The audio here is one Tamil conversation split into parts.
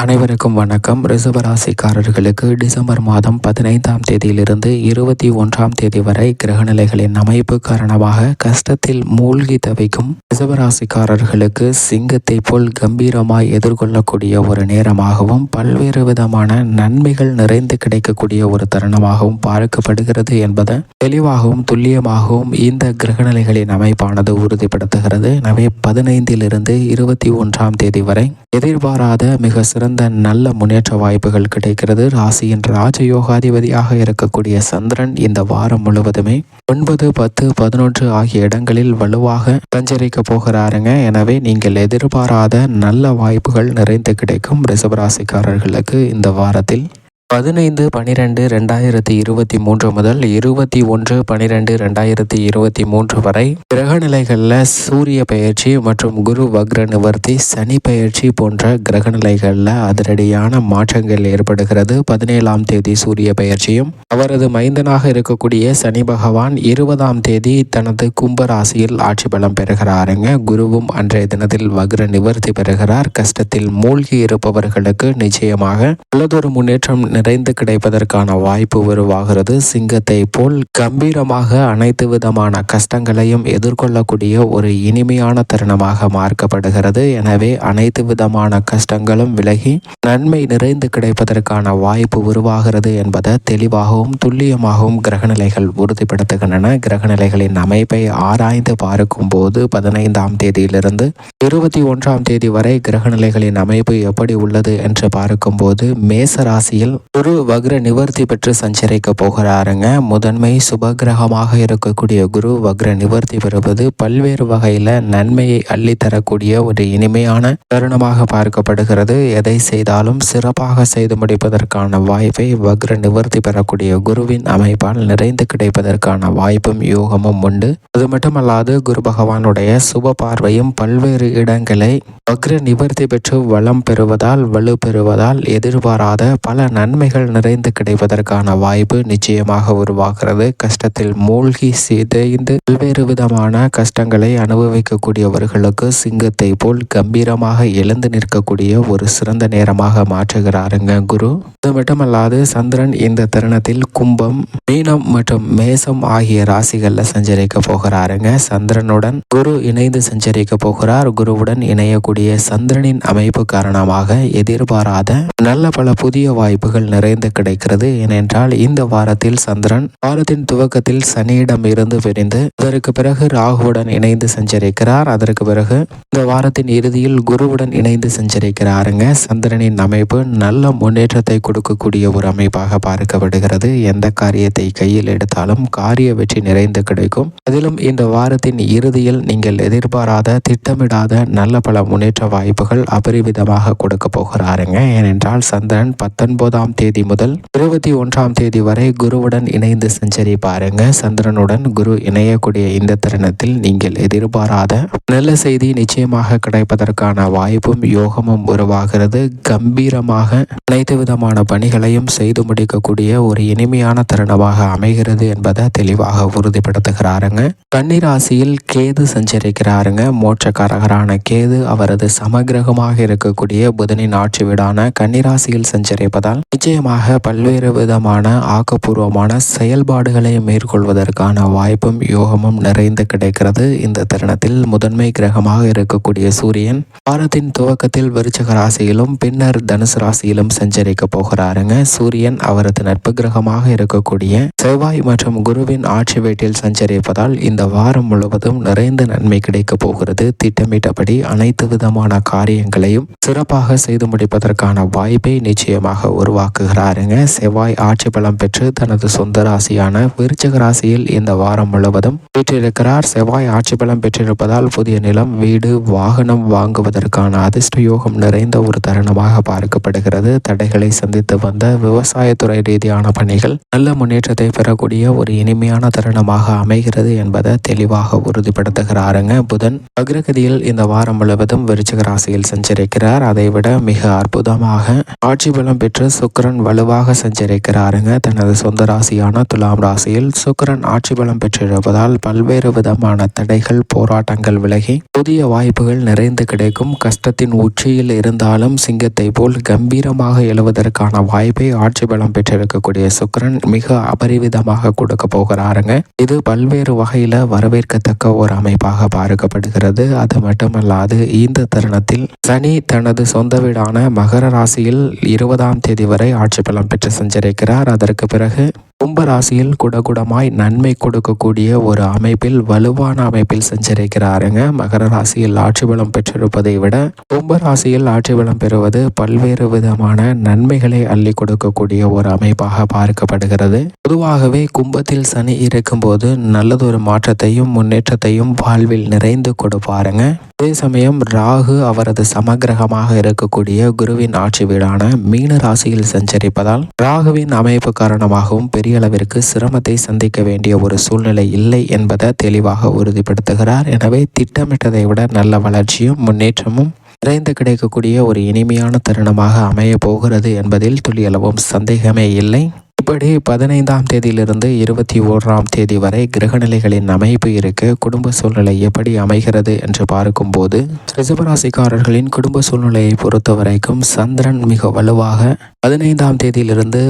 அனைவருக்கும் வணக்கம். ரிசவராசிக்காரர்களுக்கு டிசம்பர் மாதம் பதினைந்தாம் தேதியிலிருந்து இருபத்தி ஒன்றாம் தேதி வரை கிரகநிலைகளின் அமைப்பு காரணமாக கஷ்டத்தில் மூழ்கி தவிக்கும் ரிசவராசிக்காரர்களுக்கு சிங்கத்தை போல் கம்பீரமாய் எதிர்கொள்ளக்கூடிய ஒரு நேரமாகவும் பல்வேறு விதமான நன்மைகள் நிறைந்து கிடைக்கக்கூடிய ஒரு தருணமாகவும் பார்க்கப்படுகிறது என்பதை தெளிவாகவும் துல்லியமாகவும் இந்த கிரகநிலைகளின் அமைப்பானது உறுதிப்படுத்துகிறது. எனவே பதினைந்திலிருந்து இருபத்தி ஒன்றாம் தேதி வரை எதிர்பாராத மிக சிறந்த நல்ல முன்னேற்ற வாய்ப்புகள் கிடைக்கிறது. ராசியின் ராஜயோகாதிபதியாக இருக்கக்கூடிய சந்திரன் இந்த வாரம் முழுவதுமே ஒன்பது பத்து பதினொன்று ஆகிய இடங்களில் வலுவாக சஞ்சரிக்க போகிறாருங்க. எனவே நீங்கள் எதிர்பாராத நல்ல வாய்ப்புகள் நிறைந்து கிடைக்கும் ரிசபராசிக்காரர்களுக்கு இந்த வாரத்தில். பதினைந்து பனிரெண்டு ரெண்டாயிரத்தி இருபத்தி மூன்று முதல் இருபத்தி ஒன்று பனிரெண்டு ரெண்டாயிரத்தி இருபத்தி மூன்று வரை கிரகநிலைகளில் சூரிய பயிற்சி மற்றும் குரு வக்ர நிவர்த்தி சனி பயிற்சி போன்ற கிரகநிலைகளில் அதிரடியான மாற்றங்கள் ஏற்படுகிறது. பதினேழாம் தேதி சூரிய பயிற்சியும் அவரது மைந்தனாக இருக்கக்கூடிய சனி பகவான் இருபதாம் தேதி தனது கும்ப ராசியில் ஆட்சி பலம் பெறுகிறாருங்க. குருவும் அன்றைய தினத்தில் வக்ர நிவர்த்தி பெறுகிறார். கஷ்டத்தில் மூழ்கி இருப்பவர்களுக்கு நிச்சயமாக நல்லதொரு முன்னேற்றம் நிறைந்து கிடைப்பதற்கான வாய்ப்பு உருவாகிறது. சிங்கத்தை போல் கம்பீரமாக அனைத்து விதமான கஷ்டங்களையும் எதிர்கொள்ளக்கூடிய ஒரு இனிமையான தருணமாக மார்க்கப்படுகிறது. எனவே அனைத்து விதமான கஷ்டங்களும் விலகி நன்மை நிறைந்து கிடைப்பதற்கான வாய்ப்பு உருவாகிறது என்பதை தெளிவாகவும் துல்லியமாகவும் கிரகநிலைகள் உறுதிப்படுத்துகின்றன. கிரகநிலைகளின் அமைப்பை ஆராய்ந்து பார்க்கும் போது பதினைந்தாம் தேதியிலிருந்து இருபத்தி ஒன்றாம் தேதி வரை கிரகநிலைகளின் அமைப்பு எப்படி உள்ளது என்று பார்க்கும்போது மேச ராசியில் குரு வக்ர நிவர்த்தி பெற்று சஞ்சரிக்க போகிறாருங்க. முதன்மை சுப கிரகமாக இருக்கக்கூடிய குரு வக்ர நிவர்த்தி பெறுவது பல்வேறு வகையில நன்மையை அள்ளி தரக்கூடிய ஒரு இனிமையான தருணமாக பார்க்கப்படுகிறது. எதை செய்தாலும் சிறப்பாக செய்து முடிப்பதற்கான வாய்ப்பை வக்ர நிவர்த்தி பெறக்கூடிய குருவின் அமைப்பால் நிறைந்து கிடைப்பதற்கான வாய்ப்பும் யோகமும் உண்டு. அது மட்டுமல்லாது குரு பகவானுடைய சுப பார்வையும் பல்வேறு இடங்களை வக்ர நிவர்த்தி பெற்று வளம் பெறுவதால் வலு பெறுவதால் எதிர்பாராத பல நன்மை நன்மைகள் நிறைந்து கிடைப்பதற்கான வாய்ப்பு நிச்சயமாக உருவாகிறது. கஷ்டத்தில் மூழ்கி சிதைந்து பல்வேறு விதமான கஷ்டங்களை அனுபவிக்கக்கூடியவர்களுக்கு சிங்கத்தை போல் கம்பீரமாக எழுந்து நிற்கக்கூடிய ஒரு சிறந்த நேரமாக மாற்றுகிறாருங்க குரு. அது மட்டுமல்லாது சந்திரன் இந்த தருணத்தில் கும்பம் மீனம் மற்றும் மேசம் ஆகிய ராசிகள்ல சஞ்சரிக்க போகிறாருங்க. சந்திரனுடன் குரு இணைந்து சஞ்சரிக்க போகிறார். குருவுடன் இணையக்கூடிய சந்திரனின் அமைப்பு காரணமாக எதிர்பாராத நல்ல பல புதிய வாய்ப்புகள் நிறைந்து கிடைக்கிறது. ஏனென்றால் இந்த வாரத்தில் சந்திரன் வாரத்தின் துவக்கத்தில் சனியிடம் இருந்து பிரிந்து அதற்கு பிறகு ராகுவுடன் இணைந்து சஞ்சரிக்கிறார். அதற்கு பிறகு இந்த வாரத்தின் இறுதியில் குருவுடன் இணைந்து சஞ்சரிக்கிறாருங்க. சந்திரனின் அமைப்பு நல்ல முன்னேற்றத்தை கொடுக்கக்கூடிய ஒரு அமைப்பாக பார்க்கப்படுகிறது. எந்த காரியத்தை கையில் எடுத்தாலும் காரிய வெற்றி நிறைந்து கிடைக்கும். அதிலும் இந்த வாரத்தின் இறுதியில் நீங்கள் எதிர்பாராத திட்டமிடாத நல்ல பல முன்னேற்ற வாய்ப்புகள் அபரிவிதமாக கொடுக்க போகிறாருங்க. ஏனென்றால் சந்திரன் பத்தொன்பதாம் தேதி முதல் இருபத்தி ஒன்றாம் தேதி வரை குருவுடன் இணைந்து செஞ்சரி பாருங்க. சந்திரனுடன் குரு இணையக்கூடிய இந்த தருணத்தில் நீங்கள் எதிர்பாராத நல்ல செய்தி நிச்சயமாக கிடைப்பதற்கான வாய்ப்பும் யோகமும் உருவாகிறது. கம்பீரமாக அனைத்து விதமான பணிகளையும் செய்து முடிக்கக்கூடிய ஒரு இனிமையான தருணமாக அமைகிறது என்பதை தெளிவாக உறுதிப்படுத்துகிறாருங்க. கன்னிராசியில் கேது சஞ்சரிக்கிறாருங்க. மோட்சக்காரகரான கேது அவரது சமகிரகமாக இருக்கக்கூடிய புதனின் ஆட்சி வீடான கன்னிராசியில் சஞ்சரிப்பதால் நிச்சயமாக பல்வேறு விதமான ஆக்கப்பூர்வமான செயல்பாடுகளை மேற்கொள்வதற்கான வாய்ப்பும் யோகமும் நிறைந்து கிடைக்கிறது. இந்த தருணத்தில் முதன்மை கிரகமாக இருக்கக்கூடிய சூரியன் வாரத்தின் துவக்கத்தில் விருச்சக ராசியிலும் பின்னர் தனுசு ராசியிலும் சஞ்சரிக்க போகிறாருங்க. சூரியன் அவரது நட்பு கிரகமாக இருக்கக்கூடிய செவ்வாய் மற்றும் குருவின் ஆட்சி வீட்டில் சஞ்சரிப்பதால் இந்த வாரம் முழுவதும் நிறைந்த நன்மை கிடைக்க போகிறது. திட்டமிட்டபடி அனைத்து விதமான காரியங்களையும் சிறப்பாக செய்து முடிப்பதற்கான வாய்ப்பை நிச்சயமாக உருவாக்குகிறாருங்க செவ்வாய் ஆட்சி பலம் பெற்று தனது சொந்த ராசியான விருச்சக ராசியில் இந்த வாரம் முழுவதும் பெற்றிருக்கிறார் செவ்வாய் ஆட்சி பலம் பெற்றிருப்பதால் புதிய நிலம் வீடு வாகனம் வாங்குவதற்கான அதிர்ஷ்ட யோகம் நிறைந்த ஒரு தருணமாக பார்க்கப்படுகிறது. தடைகளை சந்தித்து வந்த விவசாயத்துறை ரீதியான பணிகள் நல்ல முன்னேற்றத்தை பெறக்கூடிய ஒரு இனிமையான தருணமாக அமைகிறது என்பதை தெளிவாக உறுதிப்படுத்துகிறாருங்க. புதன் அக்ரகதியில் இந்த வாரம் முழுவதும் விருச்சக ராசியில் சஞ்சரிக்கிறார். அதைவிட மிக அற்புதமாக ஆட்சி பலம் பெற்று சுக்கர சுக்கரன் வலுவாக சஞ்சரிக்கிறாருங்க. தனது சொந்த ராசியான துலாம் ராசியில் சுக்கரன் ஆட்சி பலம் பெற்றிருப்பதால் பல்வேறு விதமான தடைகள் போராட்டங்கள் விலகி புதிய வாய்ப்புகள் நிறைந்து கிடைக்கும். கஷ்டத்தின் உச்சியில் இருந்தாலும் சிங்கத்தை போல் கம்பீரமாக எழுவதற்கான வாய்ப்பை ஆட்சி பலம் பெற்றிருக்கக்கூடிய சுக்கிரன் மிக அபரிவிதமாக கொடுக்க போகிறாருங்க. இது பல்வேறு வகையில வரவேற்கத்தக்க ஒரு அமைப்பாக பார்க்கப்படுகிறது. அது மட்டுமல்லாது இந்த தருணத்தில் சனி தனது சொந்த வீடான மகர ராசியில் இருபதாம் தேதி வரை ஆட்சி பலம் பெற்று சஞ்சரிக்கிறார். அதற்கு பிறகு கும்ப ராசியில் குடகுடமாய் நன்மை கொடுக்கக்கூடிய ஒரு அமைப்பில் வலுவான அமைப்பில் சஞ்சரிக்கிறாருங்க. மகர ராசியில் ஆட்சி பலம் பெற்றிருப்பதை விட கும்ப ராசியில் ஆட்சி பலம் பெறுவது பல்வேறு விதமான நன்மைகளை அள்ளி கொடுக்கக்கூடிய ஒரு அமைப்பாக பார்க்கப்படுகிறது. பொதுவாகவே கும்பத்தில் சனி இருக்கும்போது நல்லதொரு மாற்றத்தையும் முன்னேற்றத்தையும் வாழ்வில் நிறைந்து கொடுப்பாருங்க. அதே சமயம் ராகு அவரது சமகிரகமாக இருக்கக்கூடிய குருவின் ஆட்சி வீடான மீன ராசியில் சஞ்சரிப்பதால் ராகுவின் அமைப்பு காரணமாகவும் பெரிய அளவிற்கு சிரமத்தை சந்திக்க வேண்டிய ஒரு சூழ்நிலை இல்லை என்பதை தெளிவாக உறுதிப்படுத்துகிறார். எனவே திட்டமிட்டதை விட நல்ல வளர்ச்சியும் முன்னேற்றமும் நிறைந்து கிடைக்கக்கூடிய ஒரு இனிமையான தருணமாக அமைய போகிறது என்பதில் துளியளவும் சந்தேகமே இல்லை. இப்படி பதினைந்தாம் தேதியிலிருந்து இருபத்தி ஓராம் தேதி வரை கிரகநிலைகளின் அமைப்பு இருக்கு. குடும்ப சூழ்நிலை எப்படி அமைகிறது என்று பார்க்கும்போது ரிசபராசிக்காரர்களின் குடும்ப சூழ்நிலையை பொறுத்த வரைக்கும் சந்திரன் மிக வலுவாக பதினைந்தாம் தேதியிலிருந்து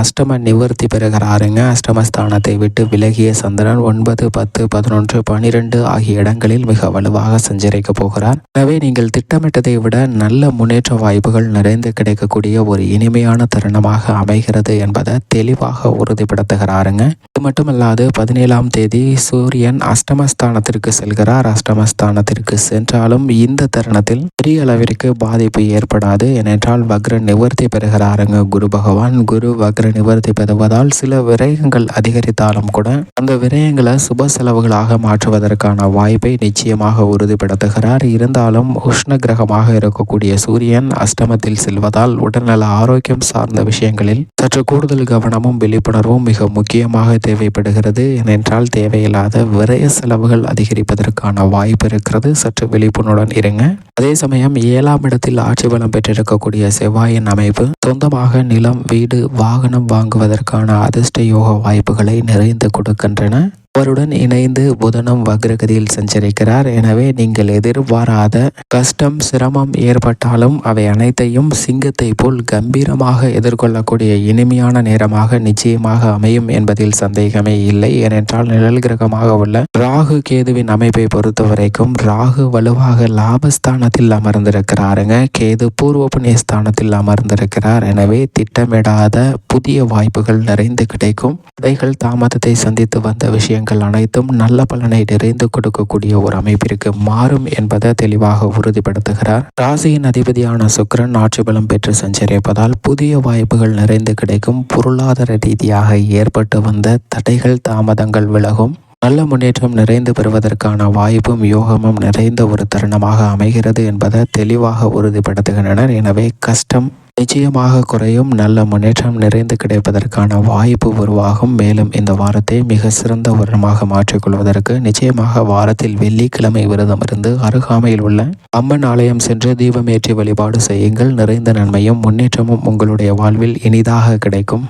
அஷ்டம நிவர்த்தி பெறுகிறாருங்க. அஷ்டமஸ்தானத்தை விட்டு விலகிய சந்திரன் ஒன்பது பத்து பதினொன்று பனிரெண்டு ஆகிய இடங்களில் மிக வலுவாக சஞ்சரிக்க போகிறார். எனவே நீங்கள் திட்டமிட்டதை விட நல்ல முன்னேற்ற வாய்ப்புகள் நிறைந்து கிடைக்கக்கூடிய ஒரு இனிமையான தருணமாக அமைகிறது என்பதை தெளிவாக உறுதிப்படுத்துகிறாருங்க. இது மட்டும் இல்லாது பதினேழாம் தேதி சூரியன் அஷ்டமஸ்தானத்திற்கு செல்கிறார். அஷ்டமஸ்தானத்திற்கு சென்றாலும் இந்த தருணத்தில் பெரிய அளவிற்கு பாதிப்பு ஏற்படாது. ஏனென்றால் வக்ர நிவர்த்தி பெறுகிறாருங்க குரு பகவான். குரு வக்ர நிவர்த்தி பெறுவதால் சில விரயங்கள் அதிகரித்தாலும் கூட அந்த விரயங்களை சுப செலவுகளாக மாற்றுவதற்கான வாய்ப்பை நிச்சயமாக உறுதிப்படுத்துகிறார். இருந்தாலும் உஷ்ண கிரகமாக இருக்கக்கூடிய சூரியன் அஷ்டமத்தில் செல்வதால் உடல்நல ஆரோக்கியம் சார்ந்த விஷயங்களில் சற்று கூடுதல் கவனம் கவனமும் விழிப்புணர்வும் மிக முக்கியமாக தேவைப்படுகிறது. ஏனென்றால் தேவையில்லாத விரைய செலவுகள் அதிகரிப்பதற்கான வாய்ப்பு இருக்கிறது. சற்று விழிப்புணர்வுடன் இருங்க. அதே சமயம் ஏழாம் இடத்தில் ஆட்சி பலம் பெற்றிருக்கக்கூடிய செவ்வாயின் அமைப்பு சொந்தமாக நிலம் வீடு வாகனம் வாங்குவதற்கான அதிர்ஷ்ட யோக வாய்ப்புகளை நிறைந்து கொடுக்கின்றன. அவருடன் இணைந்து புதனம் வக்ரகதியில் சஞ்சரிக்கிறார். எனவே நீங்கள் எதிர்பாராத கஷ்டம் சிரமம் ஏற்பட்டாலும் அவை அனைத்தையும் சிங்கத்தை போல் கம்பீரமாக எதிர்கொள்ளக்கூடிய இனிமையான நேரமாக நிச்சயமாக அமையும் என்பதில் சந்தேகமே இல்லை. ஏனென்றால் நிழல் கிரகமாக உள்ள ராகு கேதுவின் அமைப்பை பொறுத்த வரைக்கும் ராகு வலுவாக லாபஸ்தானத்தில் அமர்ந்திருக்கிறாருங்க. கேது பூர்வ புண்ணியஸ்தானத்தில் அமர்ந்திருக்கிறார். எனவே திட்டமிடாத புதிய வாய்ப்புகள் நிறைந்து கிடைக்கும். இடைகள் தாமதத்தை சந்தித்து வந்த விஷயங்கள் விஷயங்கள் அனைத்தும் நல்ல பலனை நிறைந்து கொடுக்கக்கூடிய ஒரு அமைப்பிற்கு மாறும் என்பதை தெளிவாக உறுதிப்படுத்துகிறார். ராசியின் அதிபதியான சுக்கரன் ஆட்சி பலம் பெற்று சஞ்சரிப்பதால் புதிய வாய்ப்புகள் நிறைந்து கிடைக்கும். பொருளாதார ரீதியாக ஏற்பட்டு வந்த தடைகள் தாமதங்கள் விலகும். நல்ல முன்னேற்றம் நிறைந்து பெறுவதற்கான வாய்ப்பும் யோகமும் நிறைந்த ஒரு தருணமாக அமைகிறது என்பதை தெளிவாக உறுதிப்படுத்துகின்றனர். எனவே கஷ்டம் நிச்சயமாக குறையும். நல்ல முன்னேற்றம் நிறைந்து கிடைப்பதற்கான வாய்ப்பு உருவாகும். மேலும் இந்த வாரத்தை மிக சிறந்த வருடமாக மாற்றிக்கொள்வதற்கு நிச்சயமாக வாரத்தில் வெள்ளிக்கிழமை விரதம் இருந்து அருகாமையில் உள்ள அம்மன் ஆலயம் சென்று தீபமேற்றி வழிபாடு செய்யுங்கள். நிறைந்த நன்மையும் முன்னேற்றமும் உங்களுடைய வாழ்வில் இனிதாக கிடைக்கும்.